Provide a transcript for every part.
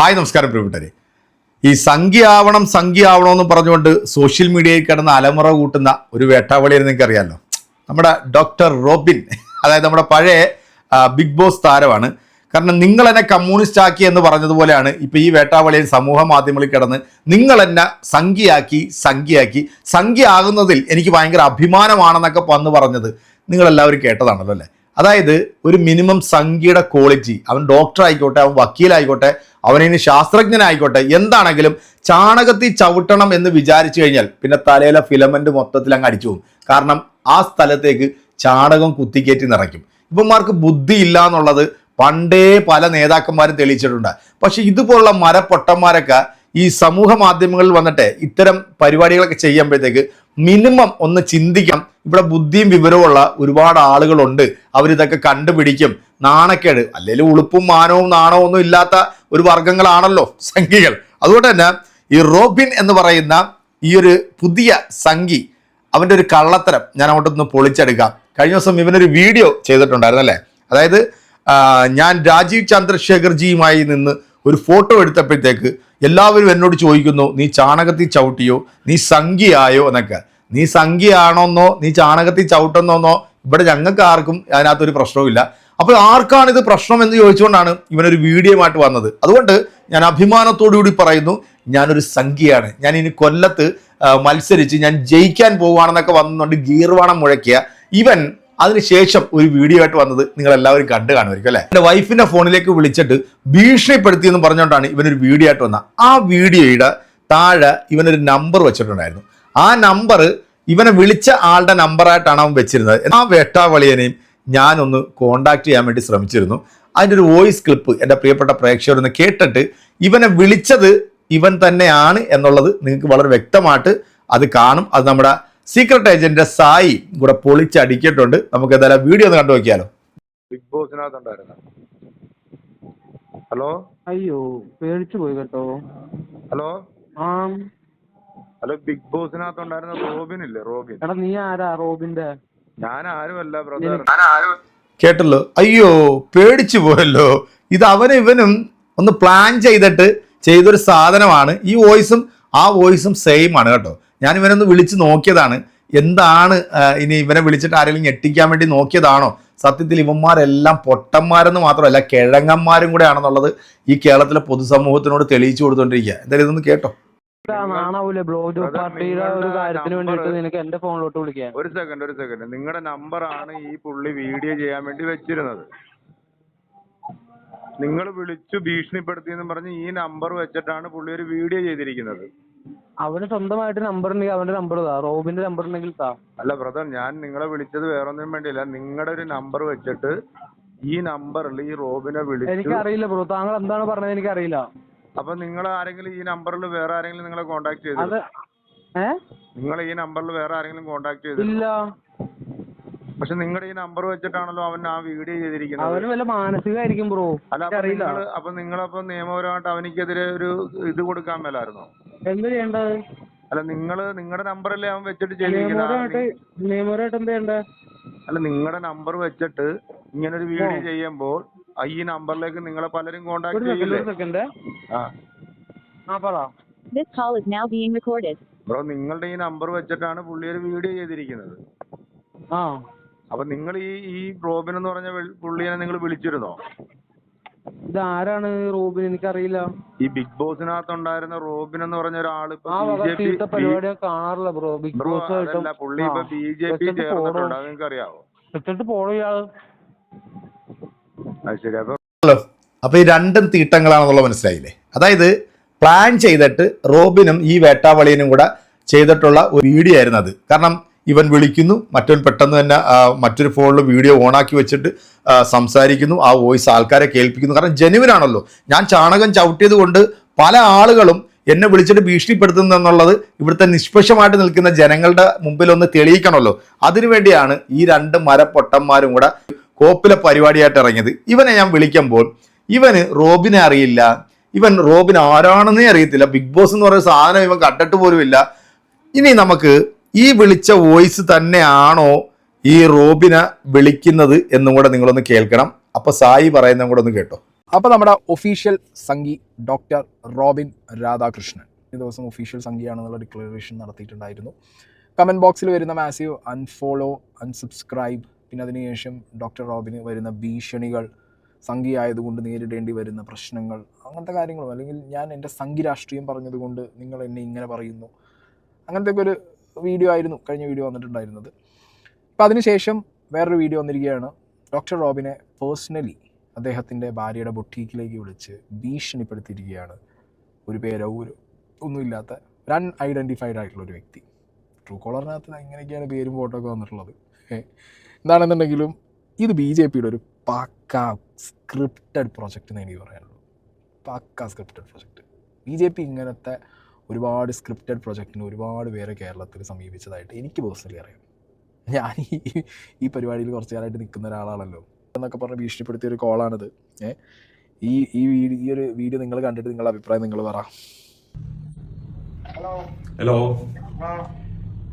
Hi നമസ്കാരം പ്രിയപ്പെട്ടരെ ഈ സംഖ്യയാവണം സംഖ്യയാവണം എന്ന് പറഞ്ഞുകൊണ്ട് സോഷ്യൽ മീഡിയയിൽ കിടന്ന് അലമുറ കൂട്ടുന്ന ഒരു വേട്ടാവളിയെന്ന് നിങ്ങൾക്ക് അറിയാമല്ലോ നമ്മുടെ ഡോക്ടർ റോബിൻ അതായത് നമ്മുടെ പഴയ ബിഗ് ബോസ് താരമാണ്. കാരണം നിങ്ങൾ എന്നെ കമ്മ്യൂണിസ്റ്റ് ആക്കി എന്ന് പറഞ്ഞതുപോലെയാണ് ഇപ്പൊ ഈ വേട്ടാവളിയിൽ സമൂഹ മാധ്യമങ്ങളിൽ കിടന്ന് നിങ്ങൾ എന്നെ സംഖ്യയാക്കി സംഖ്യയാക്കി. സംഖ്യ ആകുന്നതിൽ എനിക്ക് ഭയങ്കര അഭിമാനമാണെന്നൊക്കെ വന്ന് പറഞ്ഞത് നിങ്ങൾ എല്ലാവരും കേട്ടതാണല്ലോ അല്ലേ? അതായത് ഒരു മിനിമം സംഖ്യയുടെ ക്വാളിറ്റി അവൻ ഡോക്ടർ ആയിക്കോട്ടെ അവൻ വക്കീലായിക്കോട്ടെ അവനിനി ശാസ്ത്രജ്ഞനായിക്കോട്ടെ. എന്താണെങ്കിലും ചാണകത്തിൽ ചവിട്ടണം എന്ന് വിചാരിച്ചു കഴിഞ്ഞാൽ പിന്നെ തലയിലെ ഫിലമെന്റ് മൊത്തത്തിൽ അങ്ങ് അടിച്ചു പോകും. കാരണം ആ സ്ഥലത്തേക്ക് ചാണകം കുത്തിക്കയറ്റി നിറയ്ക്കും. ഇവന്മാർക്ക് ബുദ്ധി ഇല്ല എന്നുള്ളത് പണ്ടേ പല നേതാക്കന്മാരും തെളിയിച്ചിട്ടുണ്ട്. പക്ഷെ ഇതുപോലുള്ള മരപ്പൊട്ടന്മാരൊക്കെ ഈ സമൂഹ മാധ്യമങ്ങളിൽ വന്നിട്ട് ഇത്തരം പരിപാടികളൊക്കെ ചെയ്യുമ്പോഴത്തേക്ക് മിനിമം ഒന്ന് ചിന്തിക്കാം ഇവിടെ ബുദ്ധിയും വിവരവുമുള്ള ഒരുപാട് ആളുകളുണ്ട്. അവരിതൊക്കെ കണ്ടുപിടിക്കും. നാണക്കേട്. അല്ലെങ്കിൽ ഉളുപ്പും മാനവും നാണവും ഒന്നും ഇല്ലാത്ത ഒരു വർഗങ്ങളാണല്ലോ സംഖ്യകൾ അതുകൊണ്ട് തന്നെ ഈ റോബിൻ എന്ന് പറയുന്ന ഈ ഒരു പുതിയ സംഖി അവന്റെ ഒരു കള്ളത്തരം ഞാൻ അങ്ങോട്ടൊന്ന് പൊളിച്ചെടുക്കാം. കഴിഞ്ഞ ദിവസം ഇവനൊരു വീഡിയോ ചെയ്തിട്ടുണ്ടായിരുന്നു അല്ലേ? അതായത് ഞാൻ രാജീവ് ചന്ദ്രശേഖർജിയുമായി നിന്ന് ഒരു ഫോട്ടോ എടുത്തപ്പോഴത്തേക്ക് എല്ലാവരും എന്നോട് ചോദിക്കുന്നു നീ ചാണകത്തിൽ ചവിട്ടിയോ? നീ സംഖ്യയായോ എന്നൊക്കെ. നീ സംഖ്യയാണോന്നോ നീ ചാണകത്തിൽ ചവിട്ടുന്നോന്നോ ഇവിടെ ഞങ്ങൾക്ക് ആർക്കും അതിനകത്തൊരു പ്രശ്നവുമില്ല. അപ്പോൾ ആർക്കാണ് ഇത് പ്രശ്നം എന്ന് ചോദിച്ചുകൊണ്ടാണ് ഇവനൊരു വീഡിയോയുമായിട്ട് വന്നത്. അതുകൊണ്ട് ഞാൻ അഭിമാനത്തോടു കൂടി പറയുന്നു ഞാനൊരു സംഖ്യയാണ്. ഞാൻ ഇനി കൊല്ലത്ത് മത്സരിച്ച് ഞാൻ ജയിക്കാൻ പോവുകയാണെന്നൊക്കെ വന്നുകൊണ്ട് ഗീർവാണം മുഴക്കിയ ഇവൻ അതിനുശേഷം ഒരു വീഡിയോ ആയിട്ട് വന്നത് നിങ്ങൾ എല്ലാവരും കണ്ടു കാണുമായിരിക്കും അല്ലെ? എന്റെ വൈഫിന്റെ ഫോണിലേക്ക് വിളിച്ചിട്ട് ഭീഷണിപ്പെടുത്തി എന്ന് പറഞ്ഞുകൊണ്ടാണ് ഇവനൊരു വീഡിയോ ആയിട്ട് വന്നത്. ആ വീഡിയോയുടെ താഴെ ഇവനൊരു നമ്പർ വെച്ചിട്ടുണ്ടായിരുന്നു. ആ നമ്പർ ഇവനെ വിളിച്ച ആളുടെ നമ്പറായിട്ടാണ് അവൻ വെച്ചിരുന്നത്. ആ വേട്ടാവളിയനെയും ഞാനൊന്ന് കോണ്ടാക്ട് ചെയ്യാൻ വേണ്ടി ശ്രമിച്ചിരുന്നു. അതിന്റെ ഒരു വോയിസ് ക്ലിപ്പ് എന്റെ പ്രിയപ്പെട്ട പ്രേക്ഷകരൊന്ന് കേട്ടിട്ട് ഇവനെ വിളിച്ചത് ഇവൻ തന്നെയാണ് എന്നുള്ളത് നിങ്ങൾക്ക് വളരെ വ്യക്തമായിട്ട് അത് കാണും. അത് നമ്മുടെ സീക്രട്ട് ഏജന്റിന്റെ സായി കൂടെ പൊളിച്ചടിക്കിയിട്ടുണ്ട് നമുക്ക് എന്തായാലും വീഡിയോ ഒന്ന് കണ്ടു നോക്കിയാലോ. ബിഗ് ബോസിനകത്തുണ്ടായിരുന്നു ഹലോ അയ്യോ പേടിച്ചു പോയി കേട്ടോ. ഹലോ ആ. ഹലോ ബിഗ് ബോസിനകത്ത് ഉണ്ടായിരുന്ന റോബിൻ ഇല്ലേ? റോബിൻ. എടാ നീ ആരാ റോബിന്റെ ഞാൻ ആരുമല്ല ബ്രദർ കേട്ടല്ലോ? അയ്യോ പേടിച്ചു പോയല്ലോ. ഇത് അവനും ഇവനും ഒന്ന് പ്ലാൻ ചെയ്തിട്ട് ചെയ്തൊരു സാധനമാണ്. ഈ വോയിസും ആ വോയിസും സെയിം ആണ് കേട്ടോ. ഞാൻ ഇവനൊന്ന് വിളിച്ച് നോക്കിയതാണ്. എന്താണ് ഇനി ഇവനെ വിളിച്ചിട്ട് ആരെങ്കിലും ഞെട്ടിക്കാൻ വേണ്ടി നോക്കിയതാണോ? സത്യത്തിൽ ഇവന്മാരെല്ലാം പൊട്ടന്മാരെന്ന് മാത്രമല്ല കിഴങ്ങന്മാരും കൂടെ ആണെന്നുള്ളത് ഈ കേരളത്തിലെ പൊതുസമൂഹത്തിനോട് തെളിയിച്ചു കൊടുത്തോണ്ടിരിക്കുക. എന്തായാലും ഇതൊന്ന് കേട്ടോ. നാണാവൂലേ ബ്ലോ ജോബ് അതാ പാർട്ടിയുടെ ഒരു കാര്യത്തിന് വേണ്ടിട്ട് നിനക്ക് എന്റെ ഫോണിലോട്ട് വിളിക്കാൻ. ഒരു സെക്കൻഡ് ഒരു സെക്കൻഡ് നിങ്ങളുടെ നമ്പറാണ് ഈ പുള്ളി വീഡിയോ ചെയ്യാൻ വേണ്ടി വെച്ചിരുന്നത്. നിങ്ങൾ വിളിച്ചു ഭീഷണിപ്പെടുത്തിയെന്ന് പറഞ്ഞ് ഈ നമ്പർ വെച്ചിട്ടാണ് പുള്ളി ഒരു വീഡിയോ ചെയ്തിരിക്കുന്നത്. അവന് സ്വന്തമായിട്ട് നമ്പർ ഉണ്ടെങ്കിൽ അവന്റെ നമ്പർ താ റോബിന്റെ നമ്പർ ഉണ്ടെങ്കിൽ താ. അല്ല ബ്രദർ ഞാൻ നിങ്ങളെ വിളിച്ചത് വേറൊന്നിനും വേണ്ടിയില്ല. നിങ്ങളുടെ ഒരു നമ്പർ വെച്ചിട്ട് ഈ നമ്പറിൽ ഈ റോബിനെ വിളിച്ചു എനിക്കറിയില്ല ബ്രോ. താങ്കൾ എന്താണ് പറഞ്ഞത് എനിക്കറിയില്ല. അപ്പൊ നിങ്ങൾ ആരെങ്കിലും ഈ നമ്പറിൽ വേറെ ആരെങ്കിലും നിങ്ങളെ കോണ്ടാക്ട് ചെയ്തു നിങ്ങൾ ഈ നമ്പറിൽ വേറെ ആരെങ്കിലും കോണ്ടാക്ട് ചെയ്തു പക്ഷെ നിങ്ങളുടെ ഈ നമ്പർ വെച്ചിട്ടാണല്ലോ അവൻ ആ വീഡിയോ ചെയ്തിരിക്കുന്നത്. അവന് വല്ല മാനസികമായിരിക്കും ബ്രോ. അല്ല അപ്പൊ നിങ്ങളപ്പോ നിയമപരമായിട്ട് അവനിക്കെതിരെ ഒരു ഇത് കൊടുക്കാൻ മേലായിരുന്നോ? എന്ത് ചെയ്യേണ്ടത്? അല്ല നിങ്ങൾ നിങ്ങളുടെ നമ്പറല്ലേ അവൻ വെച്ചിട്ട് നിയമപരമായിട്ട് എന്ത് അല്ല നിങ്ങളുടെ നമ്പർ വെച്ചിട്ട് ഇങ്ങനെ ഒരു വീഡിയോ ചെയ്യുമ്പോൾ ഈ നമ്പറിലേക്ക് നിങ്ങളെ പലരും കോണ്ടാക്ട് ചെയ്യില്ലേ? ആ. പറ. ബ്രോ നിങ്ങളുടെ ഈ നമ്പർ വെച്ചിട്ടാണ് പുള്ളി ഒരു വീഡിയോ ചെയ്തിരിക്കുന്നത്. ആ. അപ്പൊ നിങ്ങൾ ഈ ഈ റോബിൻ എന്ന് പറഞ്ഞ പുള്ളിയെ നിങ്ങൾ വിളിച്ചിരുന്നോ? ഇത് ആരാണ് റോബിൻ? എനിക്കറിയില്ല. ഈ ബിഗ് ബോസിനകത്ത് ഉണ്ടായിരുന്ന റോബിൻ എന്ന് പറഞ്ഞ ഒരാൾ കാണാറില്ല ബ്രോ. ബിഗ് ബോസ് പുള്ളി ഇപ്പൊ ബി ജെ പി ചേർന്നിട്ടുണ്ട്? അത് നിങ്ങൾക്ക് അറിയാവോ വെച്ചിട്ട് പോണോ ഇയാൾ? അപ്പൊ ഈ രണ്ടും തീട്ടങ്ങളാണെന്നുള്ള മനസ്സിലായില്ലേ? അതായത് പ്ലാൻ ചെയ്തിട്ട് റോബിനും ഈ വേട്ടാവളിയനും കൂടെ ചെയ്തിട്ടുള്ള ഒരു വീഡിയോ ആയിരുന്നു അത്. കാരണം ഇവൻ വിളിക്കുന്നു മറ്റവൻ പെട്ടെന്ന് തന്നെ മറ്റൊരു ഫോണിൽ വീഡിയോ ഓണാക്കി വെച്ചിട്ട് സംസാരിക്കുന്നു ആ വോയിസ് ആൾക്കാരെ കേൾപ്പിക്കുന്നു. കാരണം ജനുവിനാണല്ലോ ഞാൻ ചാണകം ചവിട്ടിയത് കൊണ്ട് പല ആളുകളും എന്നെ വിളിച്ചിട്ട് ഭീഷണിപ്പെടുത്തുന്നു എന്നുള്ളത് ഇവിടുത്തെ നിഷ്പക്ഷമായിട്ട് നിൽക്കുന്ന ജനങ്ങളുടെ മുമ്പിൽ ഒന്ന് തെളിയിക്കണമല്ലോ. അതിനുവേണ്ടിയാണ് ഈ രണ്ട് മരപ്പൊട്ടന്മാരും കൂടെ കോപ്പിലെ പരിപാടിയായിട്ട് ഇറങ്ങിയത്. ഇവനെ ഞാൻ വിളിക്കുമ്പോൾ ഇവന് റോബിനെ അറിയില്ല. ഇവൻ റോബിൻ ആരാണെന്നേ അറിയത്തില്ല. ബിഗ് ബോസ് എന്ന് പറയുന്ന സാധനം ഇവൻ കണ്ടിട്ട് പോലുമില്ല ഇനി നമുക്ക് ഈ വിളിച്ച വോയിസ് തന്നെയാണോ ഈ റോബിനെ വിളിക്കുന്നത് എന്നും കൂടെ നിങ്ങളൊന്ന് കേൾക്കണം. അപ്പൊ സായി പറയുന്നതും കൂടെ ഒന്ന് കേട്ടോ. അപ്പൊ നമ്മുടെ official Sanghi doctor Robin Radhakrishnan. ഈ ദിവസം ഒഫീഷ്യൽ സംഖ്യയാണെന്നുള്ള ഡിക്ലറേഷൻ നടത്തിയിട്ടുണ്ടായിരുന്നു. കമന്റ് ബോക്സിൽ വരുന്ന മാസീവ് അൺഫോളോ അൺസബ്സ്ക്രൈബ് പിന്നെ അതിനുശേഷം ഡോക്ടർ റോബിന് വരുന്ന ഭീഷണികൾ സംഖ്യയായതുകൊണ്ട് നേരിടേണ്ടി വരുന്ന പ്രശ്നങ്ങൾ അങ്ങനത്തെ കാര്യങ്ങളും. അല്ലെങ്കിൽ ഞാൻ എന്റെ സംഖ്യ രാഷ്ട്രീയം പറഞ്ഞതുകൊണ്ട് നിങ്ങൾ എന്നെ ഇങ്ങനെ പറയുന്നു. അങ്ങനത്തെ ഒരു വീഡിയോ ആയിരുന്നു കഴിഞ്ഞ വീഡിയോ വന്നിട്ടുണ്ടായിരുന്നത്. അപ്പോൾ അതിനുശേഷം വേറൊരു വീഡിയോ വന്നിരിക്കുകയാണ്. ഡോക്ടർ റോബിനെ പേഴ്സണലി അദ്ദേഹത്തിന്റെ ഭാര്യയുടെ ബൊട്ടീക്കിലേക്ക് വിളിച്ച് ഭീഷണിപ്പെടുത്തിയിരിക്കുകയാണ്. ഒരു പേരോ ഒരു ഒന്നുമില്ലാത്ത ഒരു അൺഐഡന്റിഫൈഡ് ആയിട്ടുള്ള ഒരു വ്യക്തി. ട്രൂ കോളറിനകത്ത് എങ്ങനെയൊക്കെയാണ് പേരും ഫോട്ടോ ഒക്കെ വന്നിട്ടുള്ളത്. എന്താണെന്നുണ്ടെങ്കിലും ഇത് ബി ജെ പിയുടെ ഒരു പക്ക സ്ക്രിപ്റ്റഡ് പ്രൊജക്റ്റ് എന്ന് എനിക്ക് പറയാനുള്ളൂ. പക്ക scripted project B J P ഇങ്ങനത്തെ ഒരുപാട് സ്ക്രിപ്റ്റഡ് പ്രൊജക്റ്റിന് ഒരുപാട് പേരെ കേരളത്തിൽ സമീപിച്ചതായിട്ട് എനിക്ക് പേഴ്സണലി അറിയാം. ഞാൻ ഈ ഈ പരിപാടിയിൽ കുറച്ച് കാലമായിട്ട് നിൽക്കുന്ന ഒരാളാണല്ലോ. എന്നൊക്കെ പറഞ്ഞ് ഭീഷണിപ്പെടുത്തിയ ഒരു കോളാണിത് ഏ? ഈ ഈ വീഡിയോ ഈ ഒരു വീഡിയോ നിങ്ങൾ കണ്ടിട്ട് നിങ്ങളുടെ അഭിപ്രായം നിങ്ങൾ പറ. ഹലോ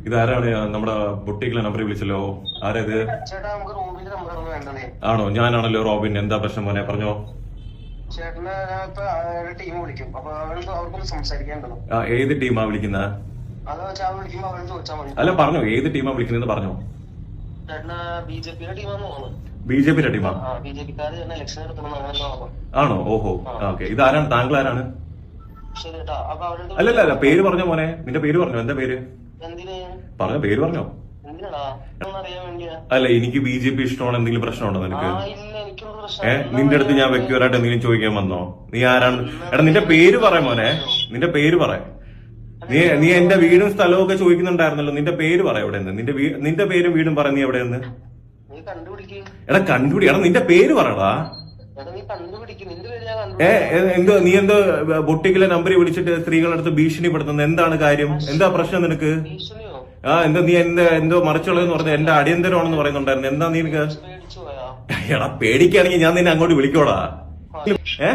ഇതാരാണ്? നമ്മുടെ ബുട്ടീക്കിലെ നമ്പറിൽ വിളിച്ചല്ലോ. ആരേത്? ആണോ? ഞാനാണല്ലോ റോബിൻ. എന്താ പ്രശ്നം മോനെ? പറഞ്ഞോ. ഏത് ടീമാ വിളിക്കുന്ന? അല്ല പറഞ്ഞോ. ഏത് ടീമാ വിളിക്കുന്നെന്ന് പറഞ്ഞോ. ബി ജെ പിയുടെ ടീമാ ആണോ? ഓഹോ. ഓക്കെ. ഇത് ആരാണ് താങ്കൾ ആരാണ് അല്ലല്ല പേര് പറഞ്ഞോ മോനെ. നിന്റെ പേര് പറഞ്ഞോ. എന്താ പേര്? പറഞ്ഞോ പേര് പറഞ്ഞോ? അല്ല എനിക്ക് ബി ജെ പി ഇഷ്ടമാണ്? എന്തെങ്കിലും പ്രശ്നമുണ്ടോ നിനക്ക്? ഏഹ് ഏ നിന്റെ അടുത്ത് ഞാൻ വ്യക്തിപരമായിട്ട് എന്തെങ്കിലും ചോദിക്കാൻ വന്നോ? നീ ആരാണ്? എടാ നിന്റെ പേര് പറയാം മോനെ. നിന്റെ പേര് പറയാം നീ നീ എന്റെ വീടും സ്ഥലവും ഒക്കെ ചോദിക്കുന്നുണ്ടായിരുന്നല്ലോ. നിന്റെ പേര് പറ എവിടെ നിന്ന് നിന്റെ നിന്റെ പേരും വീടും പറ നീ എവിടെ നിന്ന് എടാ കണ്ടുപിടി. എടാ നിന്റെ പേര് പറടാ. ഏ എന്തോ നീ എന്തോ ബൊട്ടിക്കിലെ നമ്പർ വിളിച്ചിട്ട് സ്ത്രീകളുടെ അടുത്ത് ഭീഷണിപ്പെടുത്തുന്നത്? എന്താണ് കാര്യം? എന്താ പ്രശ്നം നിനക്ക്? ആ എന്താ നീ എന്താ എന്തോ മറിച്ചുള്ളതെന്ന് പറഞ്ഞ എന്റെ അടിയന്തരമാണെന്ന് പറയുന്നുണ്ടായിരുന്നു. എന്താ നീ നിനക്ക്? എടാ പേടിക്കാണെങ്കിൽ ഞാൻ നിന്നെ അങ്ങോട്ട് വിളിക്കോടാ. ഏ?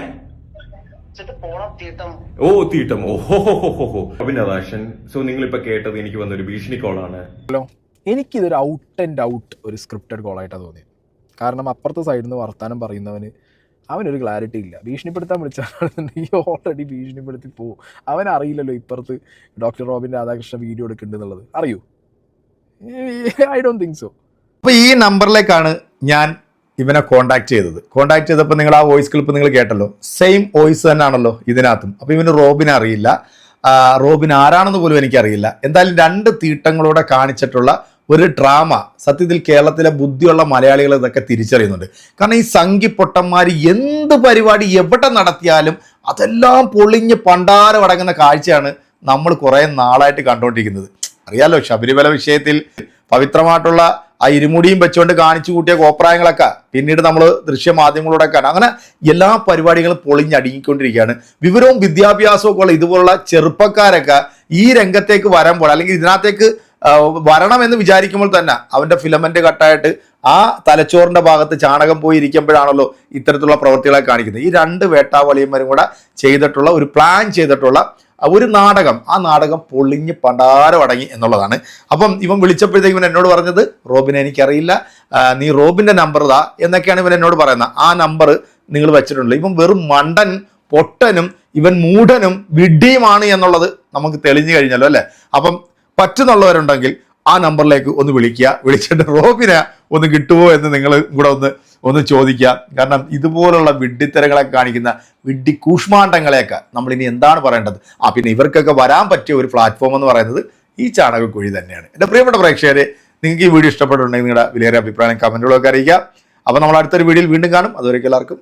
ചേട്ടാ പോണ തീട്ടം. ഓ തീട്ടം. ഓഹോ അഭിനവാഷൻ സോ നിങ്ങൾ ഇപ്പൊ കേട്ടത് എനിക്ക് വന്നൊരു ഭീഷണി കോളാണ്. ഹലോ. എനിക്കിതൊരു ഔട്ട് ആൻഡ് ഔട്ട് ഒരു സ്ക്രിപ്റ്റഡ് കോളായിട്ടാണ് തോന്നിയത്. കാരണം അപ്പുറത്തെ സൈഡിൽ നിന്ന് വർത്താനം പറയുന്നവന് അവനൊരു ക്ലാരിറ്റി ഇല്ല. ഭീഷണിപ്പെടുത്താൻ വിളിച്ചാണെന്നുണ്ടെങ്കിൽ ഓൾറെഡി ഭീഷണിപ്പെടുത്തി പോവും. അവൻ അറിയില്ലല്ലോ ഇപ്പുറത്ത് ഡോക്ടർ റോബിൻ രാധാകൃഷ്ണൻ വീഡിയോ എടുക്കുന്നുണ്ടെന്നുള്ളത്. അറിയൂ? ഐ ഡോണ്ട് തിങ്ക് സോ അപ്പോൾ ഈ നമ്പറിലേക്കാണ് ഞാൻ ഇവനെ കോണ്ടാക്ട് ചെയ്തത്. കോണ്ടാക്ട് ചെയ്തപ്പോൾ നിങ്ങൾ ആ വോയിസ് ക്ലിപ്പ് നിങ്ങൾ കേട്ടല്ലോ. സെയിം വോയിസ് തന്നെയാണല്ലോ ഇതിനകത്തും. അപ്പോൾ ഇവന് റോബിനെ അറിയില്ല. റോബിൻ ആരാണെന്ന് പോലും എനിക്കറിയില്ല. എന്തായാലും രണ്ട് തീട്ടങ്ങളോടെ കാണിച്ചിട്ടുള്ള ഒരു ഡ്രാമ സത്യത്തിൽ കേരളത്തിലെ ബുദ്ധിയുള്ള മലയാളികൾ ഇതൊക്കെ തിരിച്ചറിയുന്നുണ്ട്. കാരണം ഈ സംഘി പൊട്ടന്മാർ എന്ത് പരിപാടി എവിടെ നടത്തിയാലും അതെല്ലാം പൊളിഞ്ഞ് പണ്ടാരം അടങ്ങുന്ന കാഴ്ചയാണ് നമ്മൾ കുറേ നാളായിട്ട് കണ്ടുകൊണ്ടിരിക്കുന്നത് അറിയാലോ ശബരിമല വിഷയത്തിൽ പവിത്രമായിട്ടുള്ള ആ ഇരുമുടിയും വെച്ചുകൊണ്ട് കാണിച്ചു കൂട്ടിയ കോപ്രായങ്ങളൊക്കെ പിന്നീട് നമ്മൾ ദൃശ്യമാധ്യമങ്ങളോടെ കാണാം. അങ്ങനെ എല്ലാ പരിപാടികളും പൊളിഞ്ഞടുങ്ങിക്കൊണ്ടിരിക്കുകയാണ് വിവരവും വിദ്യാഭ്യാസവും ഒക്കെ ഉള്ള ഇതുപോലുള്ള ചെറുപ്പക്കാരൊക്കെ ഈ രംഗത്തേക്ക് വരാൻ പോലെ അല്ലെങ്കിൽ ഇതിനകത്തേക്ക് വരണമെന്ന് വിചാരിക്കുമ്പോൾ തന്നെ അവന്റെ ഫിലമെന്റ് കട്ടായിട്ട് ആ തലച്ചോറിന്റെ ഭാഗത്ത് ചാണകം പോയി ഇരിക്കുമ്പോഴാണല്ലോ ഇത്തരത്തിലുള്ള പ്രവൃത്തികളെ കാണിക്കുന്നത്. ഈ രണ്ട് വേട്ടാവളിയന്മാരും കൂടെ ചെയ്തിട്ടുള്ള ഒരു പ്ലാൻ ചെയ്തിട്ടുള്ള ഒരു നാടകം. ആ നാടകം പൊളിഞ്ഞ് പണ്ടാരം അടങ്ങി എന്നുള്ളതാണ്. അപ്പം ഇവൻ വിളിച്ചപ്പോഴത്തേക്കും ഇവൻ എന്നോട് പറഞ്ഞത് റോബിനെ എനിക്കറിയില്ല നീ റോബിന്റെ നമ്പർ താ എന്നൊക്കെയാണ് ഇവൻ എന്നോട് പറയുന്നത്. ആ നമ്പർ നിങ്ങൾ വെച്ചിട്ടുണ്ട്. ഇവൻ വെറും മണ്ടൻ പൊട്ടനും ഇവൻ മൂടനും വിഡ്ഢിയുമാണ് എന്നുള്ളത് നമുക്ക് തെളിഞ്ഞു കഴിഞ്ഞല്ലോ അല്ലേ? അപ്പം പറ്റുന്നുള്ളവരുണ്ടെങ്കിൽ ആ നമ്പറിലേക്ക് ഒന്ന് വിളിക്കുക. വിളിച്ചിട്ട് റോബിനെ ഒന്ന് കിട്ടുമോ എന്ന് നിങ്ങൾ കൂടെ ഒന്ന് ഒന്ന് ചോദിക്കുക. കാരണം ഇതുപോലുള്ള വിഡ്ഢിത്തരങ്ങളെ കാണിക്കുന്ന വിഡ്ഢി കൂഷ്മാണ്ഡങ്ങളെയൊക്കെ നമ്മൾ ഇനി എന്താണ് പറയേണ്ടത്? ആ പിന്നെ ഇവർക്കൊക്കെ വരാൻ പറ്റിയ ഒരു പ്ലാറ്റ്ഫോം എന്ന് പറയുന്നത് ഈ ചാണകക്കുഴി തന്നെയാണ്. എന്റെ പ്രിയപ്പെട്ട പ്രേക്ഷകരെ നിങ്ങൾക്ക് ഈ വീഡിയോ ഇഷ്ടപ്പെട്ടിട്ടുണ്ടെങ്കിൽ നിങ്ങളുടെ വിലയേറെ അഭിപ്രായം കമന്റുകളൊക്കെ അറിയിക്കുക. അപ്പോൾ നമ്മൾ അടുത്തൊരു വീഡിയോയിൽ വീണ്ടും കാണും. അതുവരെയ്ക്ക് എല്ലാവർക്കും